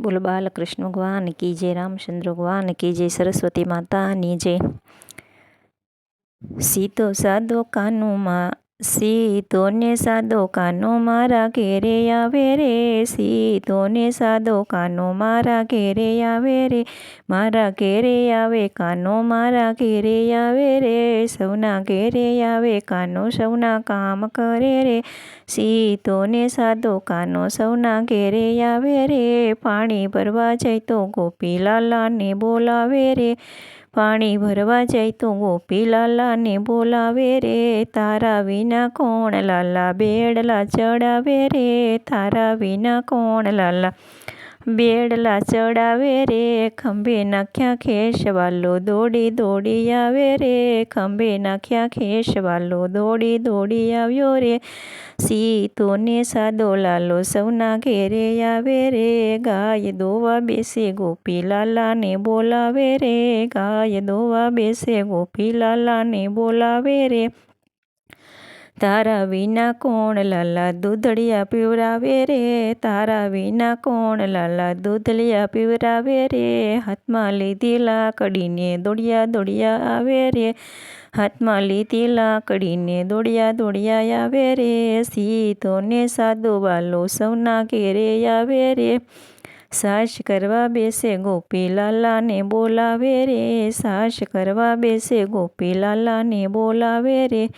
બોલો, બાલકૃષ્ણ ભગવાન કી જય, રામચંદ્ર ભગવાન કી જય, સરસ્વતી માતાની જય. સીતો સાધો કાનુમાં સીતો ને સાદો કાનો મારા ઘેરે આવે રે સીતો ને સાદો કાનો મારા ઘેરે આવે રે, મારા ઘેરે આવે કાનો, મારા ઘેરે આવે રે, સૌના ઘેરે આવે કાનો, સૌના કામ કરે રે સીતો ને સાદો કાનો સૌના ઘેરે આવે રે, પાણી ભરવા જાય તો ગોપીલાલાને બોલાવે રે પાણી ભરવા જાય તો ગોપી લાલાને બોલાવે રે, તારા વિના કોણ લાલા? બેડલા ચડાવે રે, તારા વિના કોણ લાલા? બેડલા ચડાવે રે, ખંભે નાખ્યા ખેસવાલો દોડી દોડી આવે રે, ખંભે નાખ્યા ખેસવાલો દોડી દોડી આવ્યો રે. સીતોને સાદો લાલો સૌના ઘેરે આવે રે, ગાય દોવા બેસે ગોપીલાલાને બોલાવે રે, ગાય દોવા બેસે ગોપીલાલાને બોલાવે રે. તારા વિના કોણ લાલા દૂધળિયા પીવરાવે રે? તારા વિના કોણ લાલા દૂધળિયા પીવરાવે રે? હાથમાં લીધી લાકડીને દોડિયા દોડિયા આવે રે. હાથમાં લીધી લાકડીને દોડિયા દોડિયા આવે રે. સીતો ને સાદો વાલો સૌના ઘેરે આવે રે. સાસ કરવા બેસે ગોપી લાલાને બોલાવે રે. સાસ કરવા બેસે ગોપીલાલાને બોલાવે રે.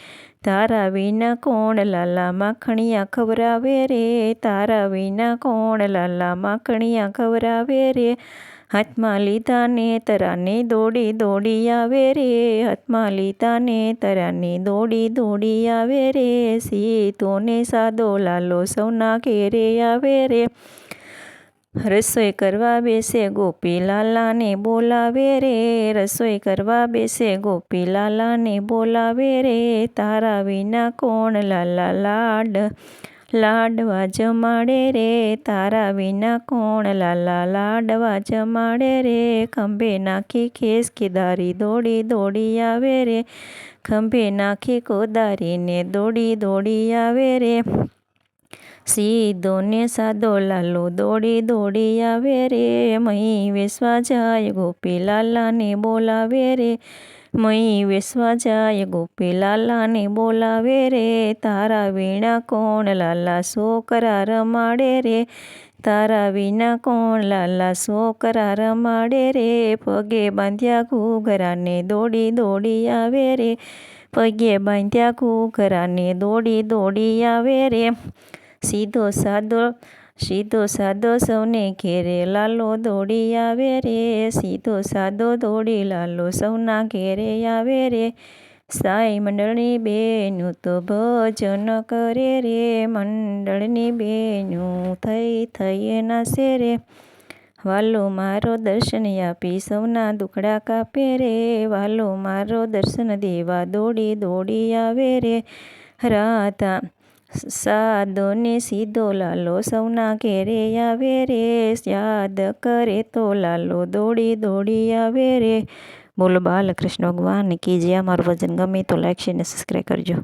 તારા વિના કોણ લાલા માખણિયા ખવરાવે રે? તારા વિના કોણ લાલા માખણિયા ખવરાવે રે? હાથમાં લીધા ને તરાને દોડી દોડી આવે રે. હાથમાં લીધા ને તરાને દોડી દોડી આવે રે. સી તોને સાદો લાલો સૌના ઘેરે આવે રે. રસોઈ કરવા બેસે ગોપીલાલાને બોલાવે રે, રસોઈ કરવા બેસે ગોપીલાલાને બોલાવે રે, તારા વિના કોણ લાલા લાડ લાડવા જમાડે રે, તારા વિના કોણ લાલા લાડવા જમાડે રે, ખંભે નાખી ખેસ કેદારી દોડી દોડી આવે રે, ખંભે નાખી કોદારીને દોડી દોડી આવે રે સીધો ને સાદો લાલો દોડી દોડી આવે રે, મહી વેસવા જાય ગોપીલાલાને બોલાવે રે, મહી વેસવા જાય ગોપીલાલાને બોલાવે રે, તારા વીણા કોણ લાલા છોકરા રમાડે રે, તારા વિના કોણ લાલા છોકરા રમાડે રે, પગે બાંધ્યા ઘૂઘરાને દોડી દોડી આવે રે, પગે બાંધ્યા ઘૂઘરાને દોડી દોડી આવે રે સીધો સાદો સીધો સાદો સૌને ઘેરે લાલો દોડી આવે રે, સીધો સાદો દોડી લાલો સૌના ઘેરે આવે રે. સાઈ મંડળની બેનું તો ભજન કરે રે, મંડળની બેનું થઈ થઈ નાશે રે. વાલો મારો દર્શન આપી સૌના દુખડા કાપે રે, વાલો મારો દર્શન દેવા દોડી દોડી આવે રે. રાધા સાદો ને સીધો લાલો સૌના ઘેરે આવે રે, યાદ કરે તો લાલો દોડી દોડી આવે રે. બોલો બાલકૃષ્ણ ભગવાન કી જે અમારું ભજન ગમે તો લાઈક શેર ને સબસ્ક્રાઈબ કરજો.